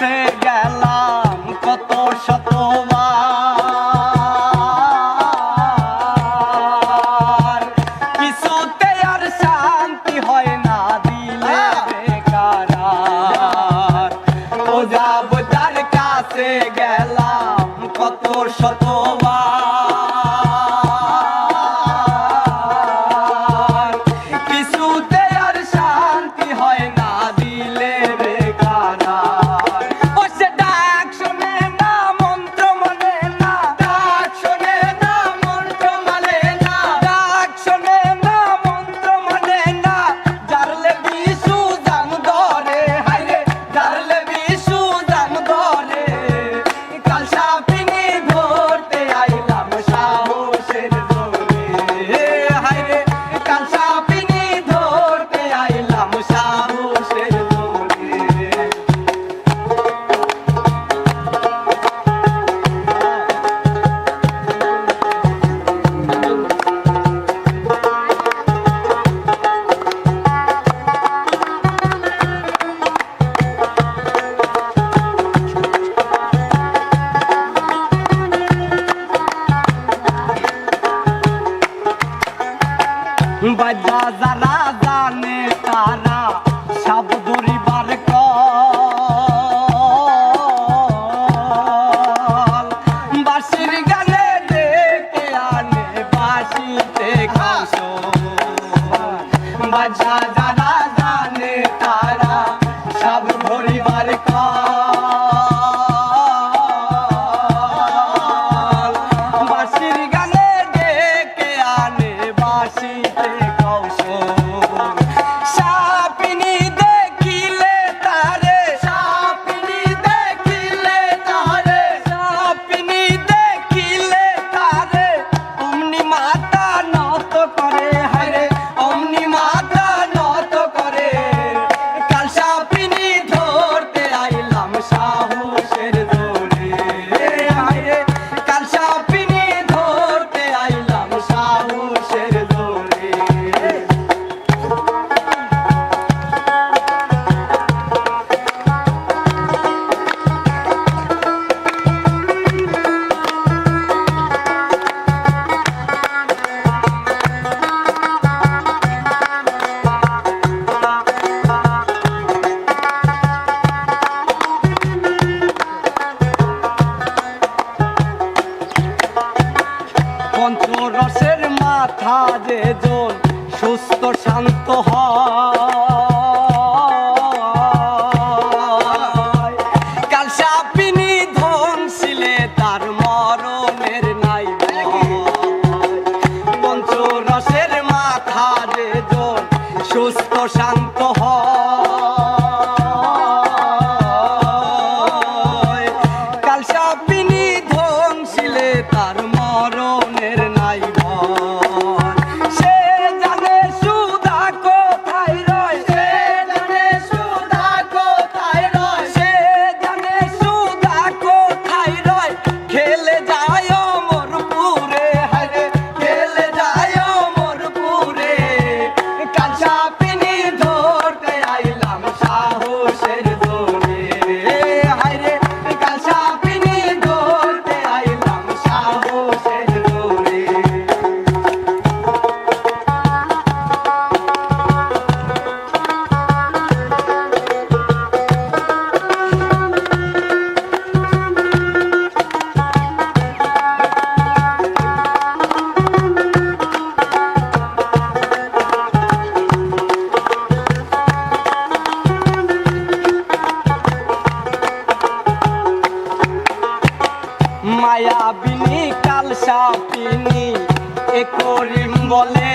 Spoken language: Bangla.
কাছে গেলাম কত শতবার। কিছুতে আর শান্তি হয় না দিলে বেকার। ও কাছে গেলাম কত শত বাজা যারা জানে তারা সাপ ধরিবার বাসির গালে ডেকে আনে বাসিতে খাস হ্যাঁ। বাজা রসের মাথা যে জল সুস্থ শান্ত হয়। মায়া বিনি কালসা পিনি এ করিম বলে